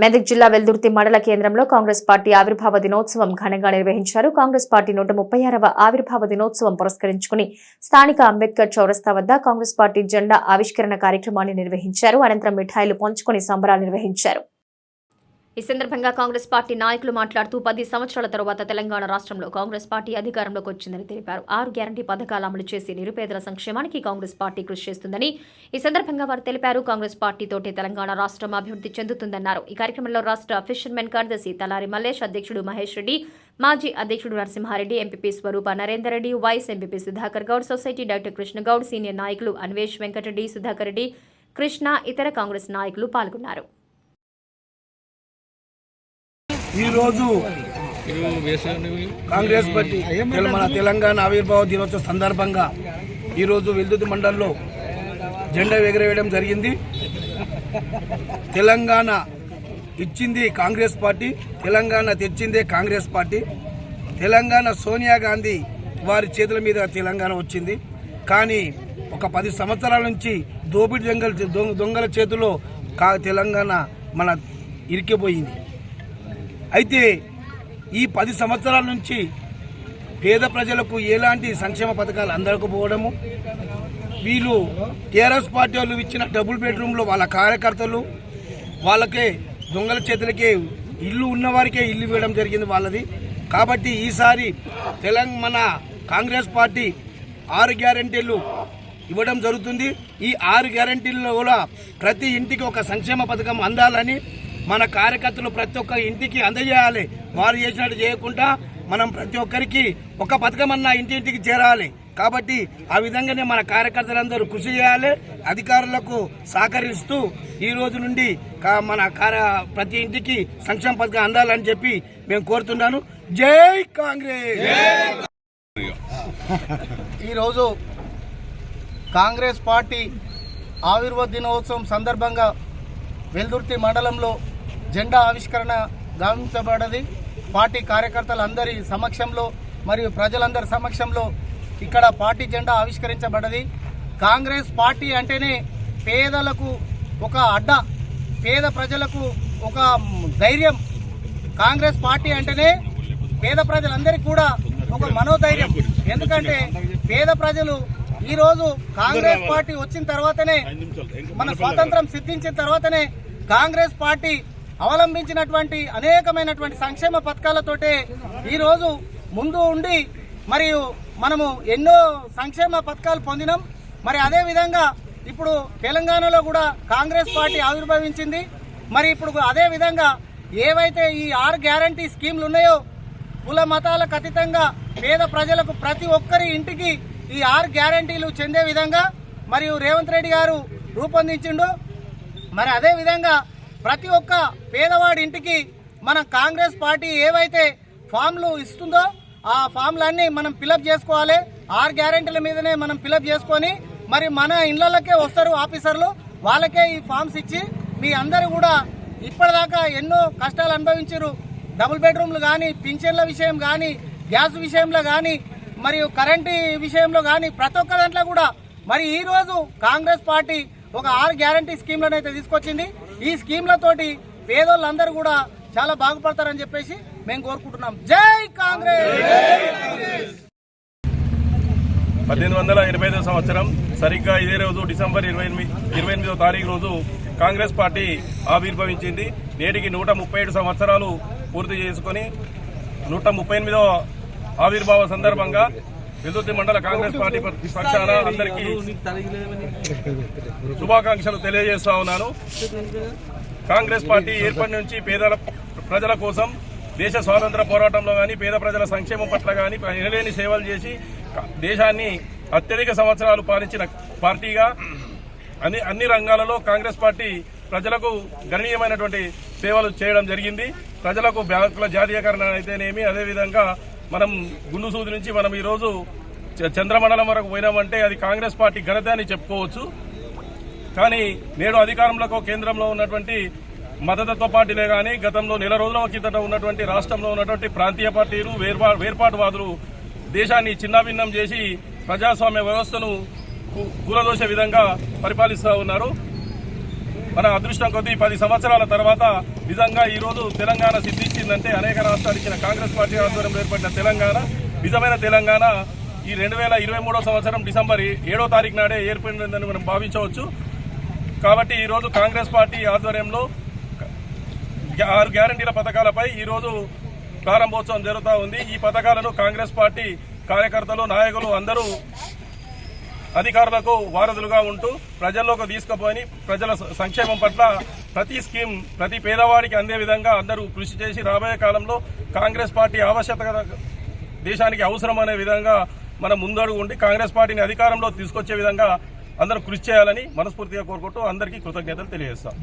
మెదక్ జిల్లా వెల్దుర్తి మండల కేంద్రంలో కాంగ్రెస్ పార్టీ ఆవిర్భావ దినోత్సవం ఘనంగా నిర్వహించారు. కాంగ్రెస్ పార్టీ నూట ముప్పై ఆరవ ఆవిర్భావ దినోత్సవం పురస్కరించుకుని స్థానిక అంబేద్కర్ చౌరస్తా వద్ద కాంగ్రెస్ పార్టీ జెండా ఆవిష్కరణ కార్యక్రమాన్ని నిర్వహించారు. అనంతరం మిఠాయిలు పంచుకుని సంబరాలు నిర్వహించారు. ఈ సందర్భంగా కాంగ్రెస్ పార్టీ నాయకులు మాట్లాడుతూ పది సంవత్సరాల తరువాత తెలంగాణ రాష్ట్రంలో కాంగ్రెస్ పార్టీ అధికారంలోకి వచ్చిందని తెలిపారు. ఆరు గ్యారంటీ పథకాలు అమలు చేసి నిరుపేదల సంక్షేమానికి కాంగ్రెస్ పార్టీ కృషి చేస్తుందని ఈ సందర్భంగా వారు తెలిపారు. కాంగ్రెస్ పార్టీతోటే తెలంగాణ రాష్ట్రం అభివృద్ధి చెందుతుందన్నారు. ఈ కార్యక్రమంలో రాష్ట్ర ఫిషర్మెన్ కార్యదర్శి తలారి మల్లేష్ అధ్యక్షుడు మహేష్ రెడ్డి మాజీ అధ్యక్షుడు Narasimhareddy MPP Swaroopa Narender Reddy vice MPP Sudhakar Goud society doctor Krishna Goud senior నాయకులు అన్వేష్ వెంకటరెడ్డి సుధాకర్ రెడ్డి కృష్ణ ఇతర కాంగ్రెస్ నాయకులు పాల్గొన్నారు. ఈరోజు కాంగ్రెస్ పార్టీ మన తెలంగాణ ఆవిర్భావ దినోత్సవ సందర్భంగా ఈరోజు విద్యుత్ మండలిలో జెండా ఎగరవేయడం జరిగింది. తెలంగాణ ఇచ్చింది కాంగ్రెస్ పార్టీ తెలంగాణ తెచ్చిందే కాంగ్రెస్ పార్టీ తెలంగాణ సోనియా గాంధీ వారి చేతుల మీద తెలంగాణ వచ్చింది. కానీ ఒక పది సంవత్సరాల నుంచి దోపిడి దొంగల దొంగ- దొంగల చేతిలో కా తెలంగాణ మన ఇరికిపోయింది. అయితే ఈ పది సంవత్సరాల నుంచి పేద ప్రజలకు ఎలాంటి సంక్షేమ పథకాలు అందకపోవడము వీళ్ళు టీఆర్ఎస్ పార్టీ వాళ్ళు ఇచ్చిన డబుల్ బెడ్రూమ్లో వాళ్ళ కార్యకర్తలు వాళ్ళకే దొంగల చేతులకే ఇల్లు ఉన్నవారికే ఇల్లు ఇవ్వడం జరిగింది వాళ్ళది. కాబట్టి ఈసారి తెలంగాణ కాంగ్రెస్ పార్టీ ఆరు గ్యారంటీలు ఇవ్వడం జరుగుతుంది. ఈ ఆరు గ్యారంటీల్లో కూడా ప్రతి ఇంటికి ఒక సంక్షేమ పథకం అందాలని మన కార్యకర్తలు ప్రతి ఒక్క ఇంటికి అందజేయాలి. వారు చేసినట్టు చేయకుండా మనం ప్రతి ఒక్కరికి ఒక పథకం అన్న ఇంటింటికి చేరాలి. కాబట్టి ఆ విధంగానే మన కార్యకర్తలందరూ కృషి చేయాలి అధికారులకు సహకరిస్తూ ఈ రోజు నుండి కా- మన కార్య ప్రతి ఇంటికి సంక్షేమ పథకం అందాలని చెప్పి మేము కోరుతున్నాను. జై కాంగ్రెస్! ఈరోజు కాంగ్రెస్ పార్టీ ఆవిర్భావ దినోత్సవం సందర్భంగా వెల్దుర్తి మండలంలో జెండా ఆవిష్కరణ గమనించబడది పార్టీ కార్యకర్తలందరి సమక్షంలో మరియు ప్రజలందరి సమక్షంలో ఇక్కడ పార్టీ జెండా ఆవిష్కరించబడది. కాంగ్రెస్ పార్టీ అంటేనే పేదలకు ఒక అడ్డ పేద ప్రజలకు ఒక ధైర్యం. కాంగ్రెస్ పార్టీ అంటేనే పేద ప్రజలందరికీ కూడా ఒక మనోధైర్యం. ఎందుకంటే పేద ప్రజలు ఈరోజు కాంగ్రెస్ పార్టీ వచ్చిన తర్వాతనే మన స్వాతంత్రం సిద్ధించిన తర్వాతనే కాంగ్రెస్ పార్టీ అవలంబించినటువంటి అనేకమైనటువంటి సంక్షేమ పథకాలతోటే ఈరోజు ముందు ఉండి మరియు మనము ఎన్నో సంక్షేమ పథకాలు పొందినాం. మరి అదే విధంగా ఇప్పుడు తెలంగాణలో కూడా కాంగ్రెస్ పార్టీ ఆవిర్భవించింది. మరి ఇప్పుడు అదే విధంగా ఏవైతే ఈ ఆరు గ్యారంటీ స్కీమ్లు ఉన్నాయో కుల మతాలకు అతీతంగా పేద ప్రజలకు ప్రతి ఒక్కరి ఇంటికి ఈ ఆరు గ్యారంటీలు చెందే విధంగా మరియు రేవంత్ రెడ్డి గారు రూపొందించిండు. మరి అదే విధంగా ప్రతి ఒక్క పేదవాడి ఇంటికి మన కాంగ్రెస్ పార్టీ ఏవైతే ఫామ్లు ఇస్తుందో ఆ ఫామ్లన్నీ మనం ఫిలప్ చేసుకోవాలి. ఆరు గ్యారెంటీల మీదనే మనం ఫిలప్ చేసుకొని మరి మన ఇళ్ళకే వస్తారు ఆఫీసర్లు. వాళ్ళకే ఈ ఫామ్స్ ఇచ్చి మీ అందరూ కూడా ఇప్పటిదాకా ఎన్నో కష్టాలు అనుభవించారు డబుల్ బెడ్రూమ్లు కానీ పింఛన్ల విషయం కానీ గ్యాస్ విషయంలో కానీ మరియు కరెంటు విషయంలో కానీ ప్రతి ఒక్క దాంట్లో కూడా మరి ఈ రోజు కాంగ్రెస్ పార్టీ ఒక ఆరు గ్యారంటీ స్కీమ్లను అయితే తీసుకొచ్చింది. ఈ స్కీమ్లతోటి పేదోళ్ళందరూ కూడా చాలా బాగుపడతారని చెప్పేసి మేము కోరుకుంటున్నాం. జై కాంగ్రెస్! పద్దెనిమిది వందల ఇరవై ఐదో సంవత్సరం సరిగ్గా ఇదే రోజు డిసెంబర్ ఇరవై ఎనిమిది ఇరవై ఎనిమిదో తారీఖు రోజు కాంగ్రెస్ పార్టీ ఆవిర్భవించింది. నేటికి నూట ముప్పై ఏడు సంవత్సరాలు పూర్తి చేసుకుని నూట ముప్పై ఎనిమిదో ఆవిర్భావ సందర్భంగా విద్యుత్ మండల కాంగ్రెస్ పార్టీ పక్షాన అందరికీ శుభాకాంక్షలు తెలియజేస్తా ఉన్నాను. కాంగ్రెస్ పార్టీ ఏర్పడి నుంచి పేదల ప్రజల కోసం దేశ స్వాతంత్ర పోరాటంలో కానీ పేద ప్రజల సంక్షేమం పట్ల కానీ ఎనలేని సేవలు చేసి దేశాన్ని అత్యధిక సంవత్సరాలు పాలించిన పార్టీగా అన్ని అన్ని రంగాలలో కాంగ్రెస్ పార్టీ ప్రజలకు గణనీయమైనటువంటి సేవలు చేయడం జరిగింది. ప్రజలకు బ్యాంకుల జాతీయకరణ అయితేనేమి అదేవిధంగా మనం గుండు సూది నుంచి మనం ఈరోజు చ- చంద్రమండలం వరకు పోయినామంటే అది కాంగ్రెస్ పార్టీ ఘనత అని చెప్పుకోవచ్చు. కానీ నేడు అధికారంలో కేంద్రంలో ఉన్నటువంటి మద్దతుత్వ పార్టీలే కానీ గతంలో నెల రోజుల కిందట ఉన్నటువంటి రాష్ట్రంలో ఉన్నటువంటి ప్రాంతీయ పార్టీలు వేర్పా వేర్పాటువాదులు దేశాన్ని చిన్నాభిన్నం చేసి ప్రజాస్వామ్య వ్యవస్థను కు- కూలదోసే విధంగా పరిపాలిస్తూ ఉన్నారు. మన అదృష్టం కొద్దీ పది సంవత్సరాల తర్వాత నిజంగా ఈరోజు తెలంగాణ సిద్ధించిందంటే అనేక రాష్ట్రాలు ఇచ్చిన కాంగ్రెస్ పార్టీ ఆధ్వర్యంలో ఏర్పడిన తెలంగాణ నిజమైన తెలంగాణ ఈ రెండు వేల ఇరవై మూడో సంవత్సరం డిసెంబర్ ఏడో తారీఖు నాడే ఏర్పడిందని మనం భావించవచ్చు. కాబట్టి ఈరోజు కాంగ్రెస్ పార్టీ ఆధ్వర్యంలో ఆరు గ్యారంటీల పథకాలపై ఈరోజు ప్రారంభోత్సవం జరుగుతూ ఉంది. ఈ పథకాలను కాంగ్రెస్ పార్టీ కార్యకర్తలు నాయకులు అందరూ అధికారులకు వారధులుగా ఉంటూ ప్రజల్లోకి తీసుకుపోయి ప్రజల సంక్షేమం పట్ల ప్రతి స్కీమ్ ప్రతి పేదవాడికి అందే విధంగా అందరూ కృషి చేసి రాబోయే కాలంలో కాంగ్రెస్ పార్టీ ఆవశ్యకత దేశానికి అవసరం అనే విధంగా మనం ముందడుగు ఉండి కాంగ్రెస్ పార్టీని అధికారంలో తీసుకొచ్చే విధంగా అందరూ కృషి చేయాలని మనస్ఫూర్తిగా కోరుకుంటూ అందరికీ కృతజ్ఞతలు తెలియజేస్తాం.